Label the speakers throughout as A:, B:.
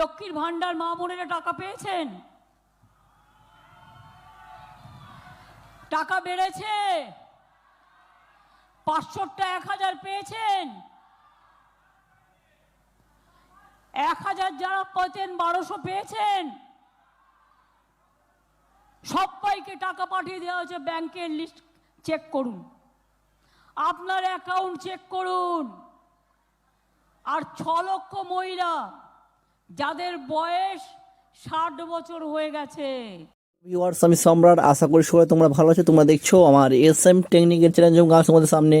A: লক্ষ্মীর ভান্ডার মা বোনেরা টাকা পেয়েছেন? টাকা বেড়েছে। পাঁচশোটা এক হাজার পেয়েছেন। এক হাজার যারা পেতেন বারোশো পেয়েছেন। সবাইকে টাকা পাঠিয়ে দেওয়া হয়েছে, ব্যাংকের লিস্ট চেক করুন। আপনার অ্যাকাউন্ট চেক করুন। আর ছ লক্ষ মহিলা যাদের বয়স ষাট বছর হয়ে গেছে।
B: ভিউয়ার্স আমি সম্রাট, আশা করি সবাই তোমরা ভালো আছো, তোমরা দেখছ আমার এস এম টেকনিকের চ্যালেঞ্জ এবং আজ তোমাদের সামনে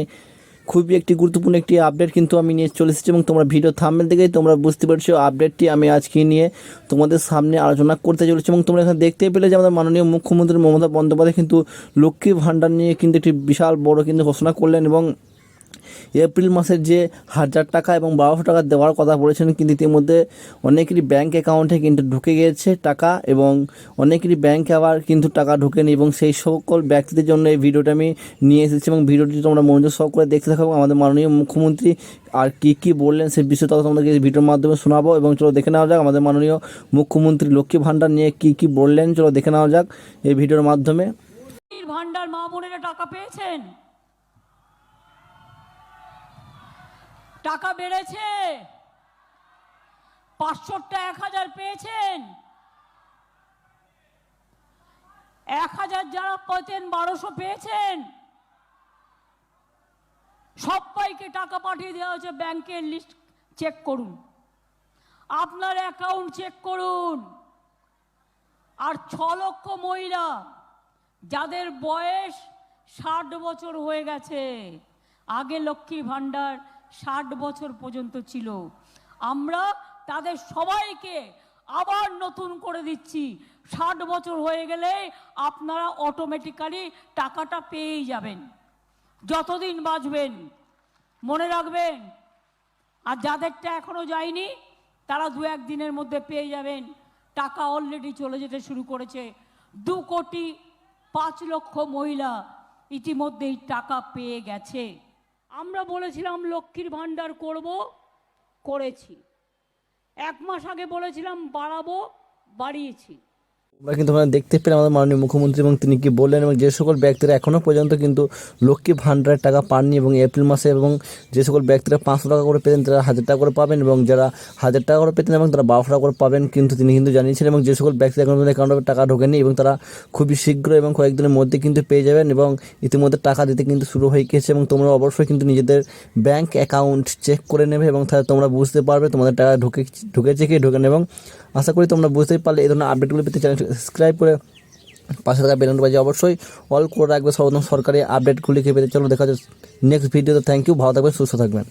B: খুবই একটি গুরুত্বপূর্ণ একটি আপডেট কিন্তু আমি নিয়ে চলে এসেছি এবং তোমরা ভিডিও থামবেল দেখেই তোমরা বুঝতে পারছ আপডেটটি আমি আজকে নিয়ে তোমাদের সামনে আলোচনা করতে চলেছি এবং তোমরা এখানে দেখতেই পেলে যে আমাদের মাননীয় মুখ্যমন্ত্রী মমতা বন্দ্যোপাধ্যায় কিন্তু লক্ষ্মী ভাণ্ডার নিয়ে কিন্তু একটি বিশাল বড় কিন্তু ঘোষণা করলেন এবং এপ্রিল মাসের যে হাজার টাকা এবং বারোশো টাকা দেওয়ার কথা বলেছেন, কিন্তু ইতিমধ্যে অনেকেরই ব্যাঙ্ক অ্যাকাউন্টে কিন্তু ঢুকে গিয়েছে টাকা এবং অনেকেরই ব্যাংকে আবার কিন্তু টাকা ঢোকেনি এবং সেই সকল ব্যক্তিদের জন্য এই ভিডিওটা আমি নিয়ে এসেছি এবং ভিডিওটি তোমরা মনোযোগ সহ করে দেখতে থাকো আমাদের মাননীয় মুখ্যমন্ত্রী আর কী কী বললেন সেই বিষয়ে তখন তোমাদেরকে এই ভিডিওর মাধ্যমে শোনাবো এবং চলো দেখে নেওয়া যাক আমাদের মাননীয় মুখ্যমন্ত্রী লক্ষ্মী ভাণ্ডার নিয়ে কী কী বললেন, চলো দেখে নেওয়া যাক এই ভিডিওর মাধ্যমে।
A: ভান্ডার মা বোনেরা টাকা পেয়েছেন? টাকা বেড়েছে। পাঁচশোটা এক হাজার পেয়েছেন। এক হাজার যারা পেতেন, বারোশো পেয়েছেন। সবাইকে টাকা পাঠিয়ে দেওয়া হয়েছে ব্যাংকের লিস্ট চেক করুন। আপনার অ্যাকাউন্ট চেক করুন। আর ছ লক্ষ মহিলা, যাদের বয়স ষাট বছর হয়ে গেছে, আগে লক্ষ্মী ভাণ্ডার ষাট বছর পর্যন্ত ছিল। আমরা তাদের সবাইকে আবার নতুন করে দিচ্ছি। ষাট বছর হয়ে গেলে আপনারা অটোমেটিক্যালি টাকাটা পেয়েই যাবেন। যতদিন বাঁচবেন, মনে রাখবেন। আর যাদেরটা এখনও যায়নি, তারা দু এক দিনের মধ্যে পেয়ে যাবেন। টাকা অলরেডি চলে যেতে শুরু করেছে। দু কোটি পাঁচ লক্ষ মহিলা ইতিমধ্যেই টাকা পেয়ে গেছে। আমরা বলেছিলাম লক্ষ্মীর ভাণ্ডার করব করেছি। এক মাস আগে বলেছিলাম বাড়াবো বাড়িয়েছি।
B: আমরা কিন্তু আমরা দেখতে পেলাম আমাদের মাননীয় মুখ্যমন্ত্রী এবং তিনি কি বললেন এবং যে সকল ব্যক্তিরা এখনও পর্যন্ত কিন্তু লক্ষ্মী ভাণ্ডারের টাকা পাননি এবং এপ্রিল মাসে এবং যে সকল ব্যক্তিরা পাঁচশো টাকা করে পেতেন, তারা হাজার টাকা করে পাবেন এবং যারা হাজার টাকা করে পেতেন এবং তারা বারোশো টাকা করে পাবেন কিন্তু তিনি কিন্তু জানিয়েছেন এবং যে সকল ব্যক্তি এখন অ্যাকাউন্টে টাকা ঢোকেনি এবং তারা খুবই শীঘ্র এবং কয়েকদিনের মধ্যে কিন্তু পেয়ে যাবেন এবং ইতিমধ্যে টাকা দিতে কিন্তু শুরু হয়ে গেছে এবং তোমরা অবশ্যই কিন্তু নিজেদের ব্যাংক অ্যাকাউন্ট চেক করে নেবে এবং তাহলে তোমরা বুঝতে পারবে তোমাদের টাকা ঢুকে, ঢুকেছে কি, ঢোকেন এবং আশা করি তোমরা বুঝতেই পারলে এই ধরনের আপডেটগুলো পেতে চ্যানেল সাবস্ক্রাইব করে পাশে থাকা বেলুন বাজে অবশ্যই অল করে রাখবে। সর্বপ্রথম সরকারি আপডেটগুলিকে পেতে চলো। দেখা যাচ্ছে নেক্সট ভিডিওতে থ্যাংক ইউ ভালো থাকবেন, সুস্থ থাকবেন।